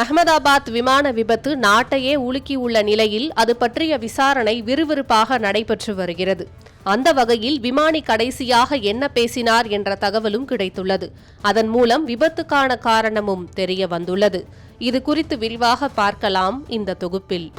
அகமதாபாத் விமான விபத்து நாட்டையே உலுக்கியுள்ள நிலையில் அது பற்றிய விசாரணை விறுவிறுப்பாக நடைபெற்று வருகிறது. அந்த வகையில் விமானி கடைசியாக என்ன பேசினார் என்ற தகவலும் கிடைத்துள்ளது. அதன் மூலம் விபத்துக்கான காரணமும் தெரிய வந்துள்ளது. இது குறித்து விரிவாக பார்க்கலாம் இந்த தொகுப்பில்.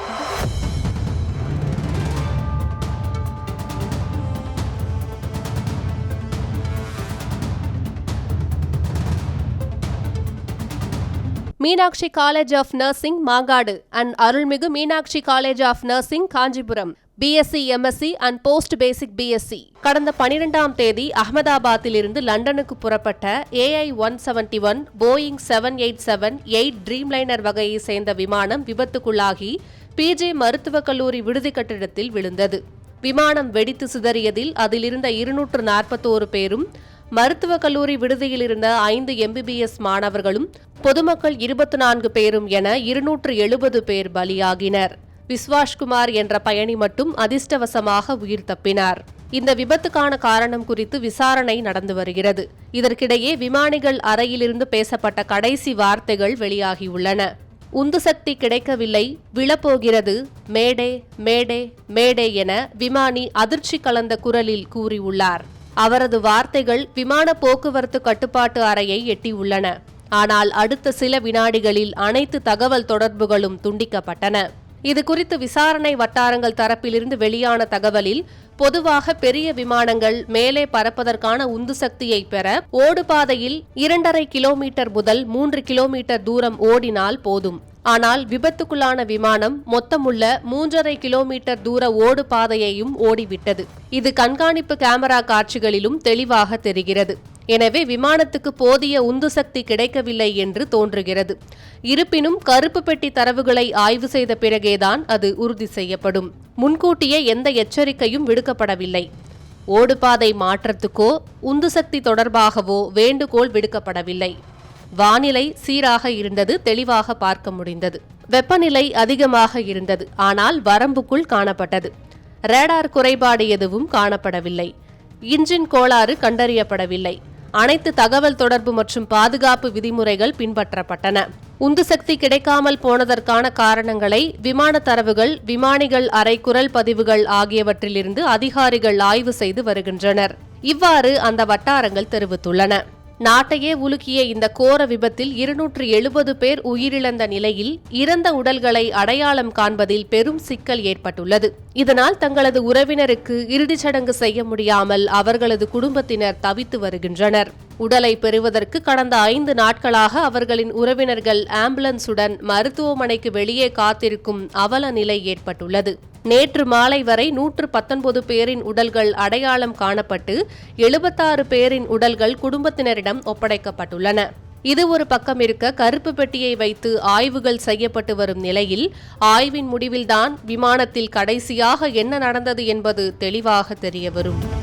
Meenakshi college of nursing Mangadu and அருள்மிகு Meenakshi college of nursing Kanchipuram BSc MSc and post basic BSc கடந்த பனிரெண்டாம் தேதி அகமதாபாத்திலிருந்து லண்டனுக்கு புறப்பட்ட AI one seventy one Boeing seven eight seven eight Dreamliner வகையை சேர்ந்த விமானம் விபத்துக்குள்ளாகி பிஜே மருத்துவக் கல்லூரி விடுதி கட்டிடத்தில் விழுந்தது. விமானம் வெடித்து சிதறியதில் அதிலிருந்த இருநூற்று நாற்பத்தோரு பேரும் மருத்துவக் கல்லூரி விடுதியில் இருந்த ஐந்து எம்பிபிஎஸ் மாணவர்களும் பொதுமக்கள் இருபத்தி நான்கு பேரும் என இருநூற்று எழுபது பேர் பலியாகினர். விஸ்வாஷ்குமார் என்ற பயணி மட்டும் அதிர்ஷ்டவசமாக உயிர் தப்பினார். இந்த விபத்துக்கான காரணம் குறித்து விசாரணை நடந்து வருகிறது. இதற்கிடையே விமானிகள் அறையிலிருந்து பேசப்பட்ட கடைசி வார்த்தைகள் வெளியாகியுள்ளன. உந்து சக்தி கிடைக்கவில்லை விழப்போகிறது மேடே மேடே மேடே என விமானி அதிர்ச்சி கலந்த குரலில் கூறியுள்ளார். அவரது வார்த்தைகள் விமான போக்குவரத்து கட்டுப்பாட்டு அறையை எட்டியுள்ளன. ஆனால் அடுத்த சில வினாடிகளில் அனைத்து தகவல் தொடர்புகளும் துண்டிக்கப்பட்டன. இது குறித்து விசாரணை வட்டாரங்கள் தரப்பிலிருந்து வெளியான தகவலில் பொதுவாக பெரிய விமானங்கள் மேலே பறப்பதற்கான உந்து சக்தியை பெற ஓடுபாதையில் இரண்டரை கிலோமீட்டர் முதல் மூன்று கிலோமீட்டர் தூரம் ஓடினால் போதும். ஆனால் விபத்துக்குள்ளான விமானம் மொத்தமுள்ள மூன்றரை கிலோமீட்டர் தூர ஓடு பாதையையும் ஓடிவிட்டது. இது கண்காணிப்பு கேமரா காட்சிகளிலும் தெளிவாக தெரிகிறது. எனவே விமானத்துக்கு போதிய உந்து சக்தி கிடைக்கவில்லை என்று தோன்றுகிறது. இருப்பினும் கருப்பு பெட்டி தரவுகளை ஆய்வு செய்த பிறகேதான் அது உறுதி செய்யப்படும். முன்கூட்டியே எந்த எச்சரிக்கையும் விடுக்கப்படவில்லை. ஓடுபாதை மாற்றத்துக்கோ உந்து சக்தி தொடர்பாகவோ வேண்டுகோள் விடுக்கப்படவில்லை. வானிலை சீராக இருந்தது தெளிவாக பார்க்க முடிந்தது. வெப்பநிலை அதிகமாக இருந்தது ஆனால் வரம்புக்குள் காணப்பட்டது. ரேடார் குறைபாடு எதுவும் காணப்படவில்லை. இன்ஜின் கோளாறு கண்டறியப்படவில்லை. அனைத்து தகவல் தொடர்பு மற்றும் பாதுகாப்பு விதிமுறைகள் பின்பற்றப்பட்டன. உந்து சக்தி கிடைக்காமல் போனதற்கான காரணங்களை விமான தரவுகள் விமானிகள் அறை குரல் பதிவுகள் ஆகியவற்றிலிருந்து அதிகாரிகள் ஆய்வு செய்து வருகின்றனர். இவ்வாறு அந்த வட்டாரங்கள் தெரிவித்துள்ளன. நாட்டையே உலுக்கிய இந்த கோர விபத்தில் இருநூற்று எழுபது பேர் உயிரிழந்த நிலையில் இறந்த உடல்களை அடையாளம் காண்பதில் பெரும் சிக்கல் ஏற்பட்டுள்ளது. இதனால் தங்களது உறவினருக்கு இறுதிச் சடங்கு செய்ய முடியாமல் அவர்களது குடும்பத்தினர் தவித்து வருகின்றனர். உடலை பெறுவதற்கு கடந்த ஐந்து நாட்களாக அவர்களின் உறவினர்கள் ஆம்புலன்ஸுடன் மருத்துவமனைக்கு வெளியே காத்திருக்கும் அவல நிலை ஏற்பட்டுள்ளது. நேற்று மாலை வரை நூற்று பத்தொன்பது பேரின் உடல்கள் அடையாளம் காணப்பட்டு எழுபத்தாறு பேரின் உடல்கள் குடும்பத்தினரிடம் ஒப்படைக்கப்பட்டுள்ளன. இது ஒரு பக்கம் இருக்க கருப்பு பெட்டியை வைத்து ஆய்வுகள் செய்யப்பட்டு வரும் நிலையில் ஆய்வின் முடிவில்தான் விமானத்தில் கடைசியாக என்ன நடந்தது என்பது தெளிவாக தெரியவரும்